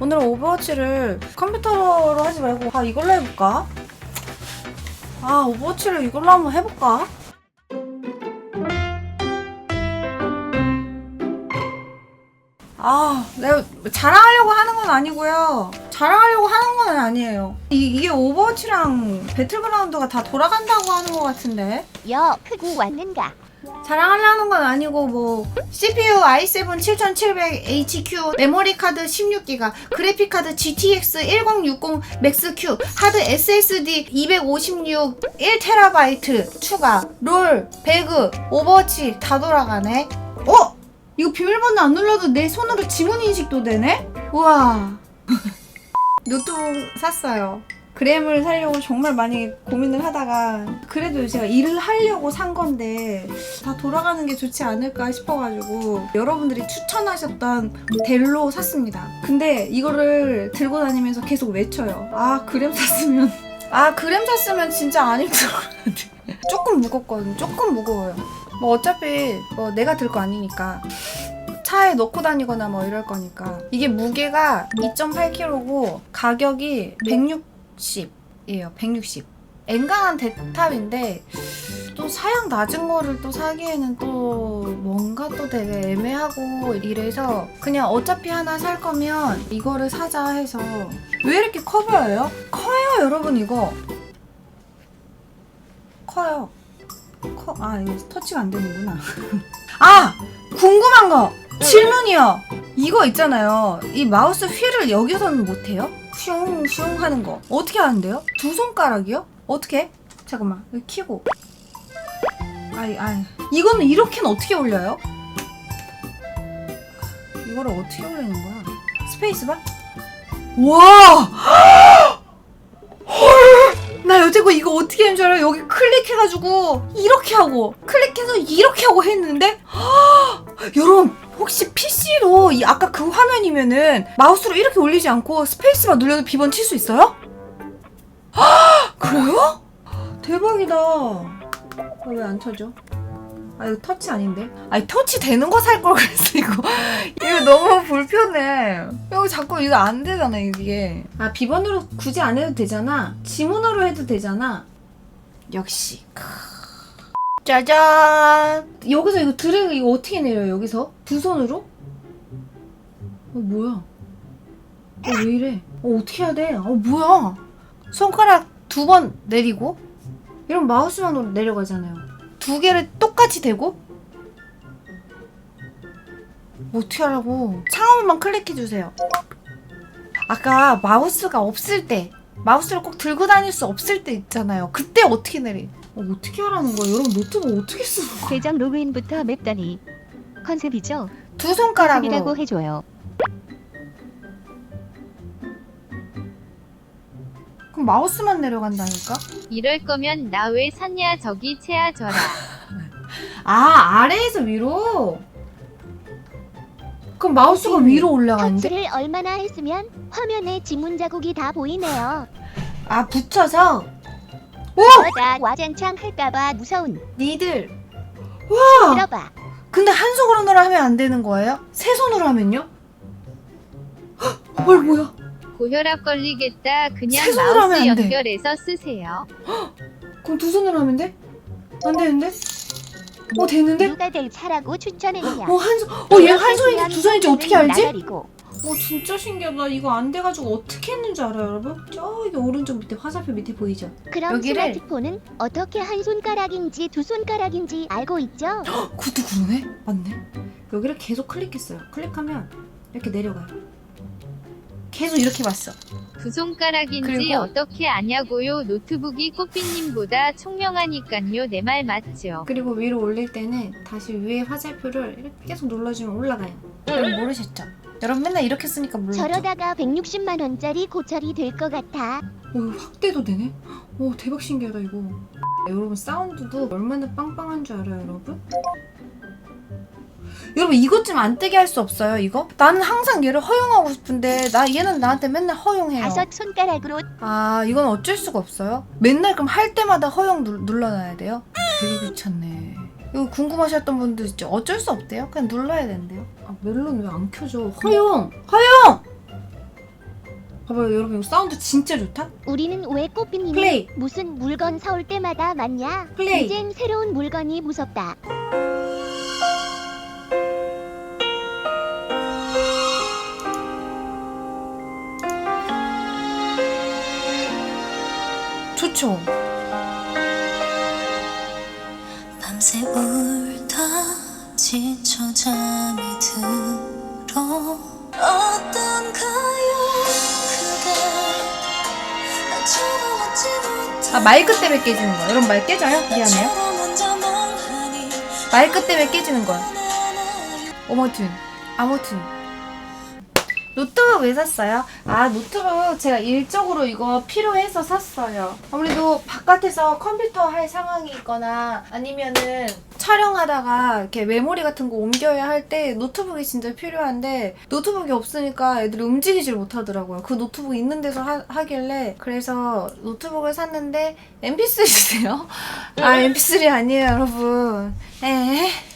오늘은 오버워치를 컴퓨터로 하지 말고 아 이걸로 해볼까? 아 오버워치를 이걸로 한번 해볼까? 아, 내가 자랑하려고 하는 건 아니고요. 자랑하려고 하는 건 아니에요. 이, 이게 오버워치랑 배틀그라운드가 다 돌아간다고 하는 것 같은데. 여 크고 왔는가? 자랑하려는 건 아니고 뭐 CPU i7 7700HQ 메모리 카드 16기가 그래픽 카드 GTX 1060 맥스 Q 하드 SSD 256 1TB 추가 롤 배그 오버워치 다 돌아가네 어? 이거 비밀번호 안 눌러도 내 손으로 지문 인식도 되네? 우와 노트북 샀어요 그램을 사려고 정말 많이 고민을 하다가 그래도 제가 일을 하려고 산 건데 다 돌아가는 게 좋지 않을까 싶어가지고 여러분들이 추천하셨던 델로 샀습니다. 근데 이거를 들고 다니면서 계속 외쳐요. 아 그램 샀으면 아 그램 샀으면 진짜 안 힘들어. 조금 무겁거든. 조금 무거워요. 뭐 어차피 뭐 내가 들 거 아니니까. 차에 넣고 다니거나 뭐 이럴 거니까 이게 무게가 2.8kg고 가격이 160이에요. 160 엔간한 대탑인데 또 사양 낮은 거를 또 사기에는 또 뭔가 또 되게 애매하고 이래서 그냥 어차피 하나 살 거면 이거를 사자 해서. 왜 이렇게 커 보여요? 커요 여러분 이거. 커요. 커, 아 이거 터치가 안 되는구나. 아! 궁금한 거 질문이요 이거 있잖아요 이 마우스 휠을 여기서는 못해요? 슝슝 하는 거 어떻게 하는데요? 두 손가락이요? 어떻게? 잠깐만 여기 키고 아이 아이 이거는 이렇게는 어떻게 올려요? 이거를 어떻게 올리는 거야? 스페이스바? 와! 헐! 나 여태껏 이거 어떻게 하는 줄 알아요? 여기 클릭해가지고 이렇게 하고 클릭해서 이렇게 하고 했는데 여러분 PC로 이 아까 그 화면이면은 마우스로 이렇게 올리지 않고 스페이스바 눌러도 비번 칠 수 있어요? 그래요? 대박이다. 왜 안 쳐져? 아 이거 터치 아닌데? 아니 터치 되는 거 살 걸 그랬어 이거. 이거 너무 불편해. 이거 자꾸 이거 안 되잖아 이게. 아 비번으로 굳이 안 해도 되잖아. 지문으로 해도 되잖아. 역시. 크. 짜잔. 여기서 이거 드래그 이거 어떻게 내려요 여기서? 두 손으로? 어 뭐야? 어 왜 이래? 어 어떻게 해야 돼? 어 뭐야? 손가락 두 번 내리고 이런 마우스만으로 내려가잖아요. 두 개를 똑같이 대고 뭐 어떻게 하라고? 창호만 클릭해 주세요. 아까 마우스가 없을 때 마우스를 꼭 들고 다닐 수 없을 때 있잖아요. 그때 어떻게 내리? 어, 어떻게 하라는 거야? 여러분 노트북 어떻게 쓰는 거야? 계정 로그인부터 맵다니 컨셉이죠? 두 손가락으로. 컨셉이라고 해줘요. 그럼 마우스만 내려간다니까? 이럴 거면 나 왜 샀냐 저기 채아져라. 아 아래에서 위로? 그럼 마우스가 위로 올라가는데? 터치를 얼마나 했으면 화면에 지문 자국이 다 보이네요. 아 붙여서? 어다 와장창 할까봐 무서운. 니들 와 들어봐. 근데 한 손으로 하면 안 되는 거예요? 세 손으로 하면요? 헉, 헐 뭐야 고혈압 걸리겠다. 그냥 세 손으로 마우스 하면 안 돼. 연결해서 쓰세요. 그럼 두 손으로 하면 돼? 안 되는데? 어 되는데? 누가 될 차라고 추천했냐? 어 한 손, 어얘 한 손인지 두 손인지 어떻게 알지? 나가리고. 어 진짜 신기하다 이거 안 돼가지고 어떻게 했는지 알아요 여러분? 저기 오른쪽 밑에 화살표 밑에 보이죠? 그럼 여기를- 스마트폰은 어떻게 한 손가락인지 두 손가락인지 알고 있죠? 그것도 그러네? 맞네 여기를 계속 클릭했어요 클릭하면 이렇게 내려가요 계속 이렇게 봤어 두 손가락인지 그리고- 어떻게 아냐고요. 노트북이 꽃비님보다 총명하니깐요. 내 말 맞죠? 그리고 위로 올릴 때는 다시 위에 화살표를 이렇게 계속 눌러주면 올라가요 여러분 모르셨죠? 여러분 맨날 이렇게 쓰니까 몰랐죠? 저러다가 160만 원짜리 고철이 될 것 같아. 오, 확대도 되네? 오, 대박 신기하다, 이거. 여러분, 사운드도 얼마나 빵빵한 줄 알아요, 여러분? 여러분, 이것 좀 안 뜨게 할 수 없어요, 이거? 나는 항상 얘를 허용하고 싶은데, 나, 얘는 나한테 맨날 허용해요. 다섯 손가락으로 아, 이건 어쩔 수가 없어요? 맨날 그럼 할 때마다 허용 눌, 눌러놔야 돼요? 되게 귀찮네. 이거 궁금하셨던 분들 있죠? 어쩔 수 없대요? 그냥 눌러야 된대요. 아, 멜론 왜 안 켜져? 허용! 허용! 봐봐요 여러분 이거 사운드 진짜 좋다? 우리는 왜 꽃비님이 플레이. 무슨 물건 사올 때마다 맞냐? 플레이. 이젠 새로운 물건이 무섭다. 좋죠? 밤새 울다 지쳐 잠이 들어 어떤가요 아 마이크 때문에 깨지는 거야 여러분 마이크 깨져요? 미안해요 마이크 때문에 깨지는 거야 어머튼 아무튼 노트북 왜 샀어요? 아 노트북 제가 일적으로 이거 필요해서 샀어요 아무래도 바깥에서 컴퓨터 할 상황이 있거나 아니면은 촬영하다가 이렇게 메모리 같은 거 옮겨야 할 때 노트북이 진짜 필요한데 노트북이 없으니까 애들이 움직이질 못하더라고요 그 노트북 있는 데서 하, 하길래 그래서 노트북을 샀는데 mp3세요? 아 mp3 아니에요 여러분 에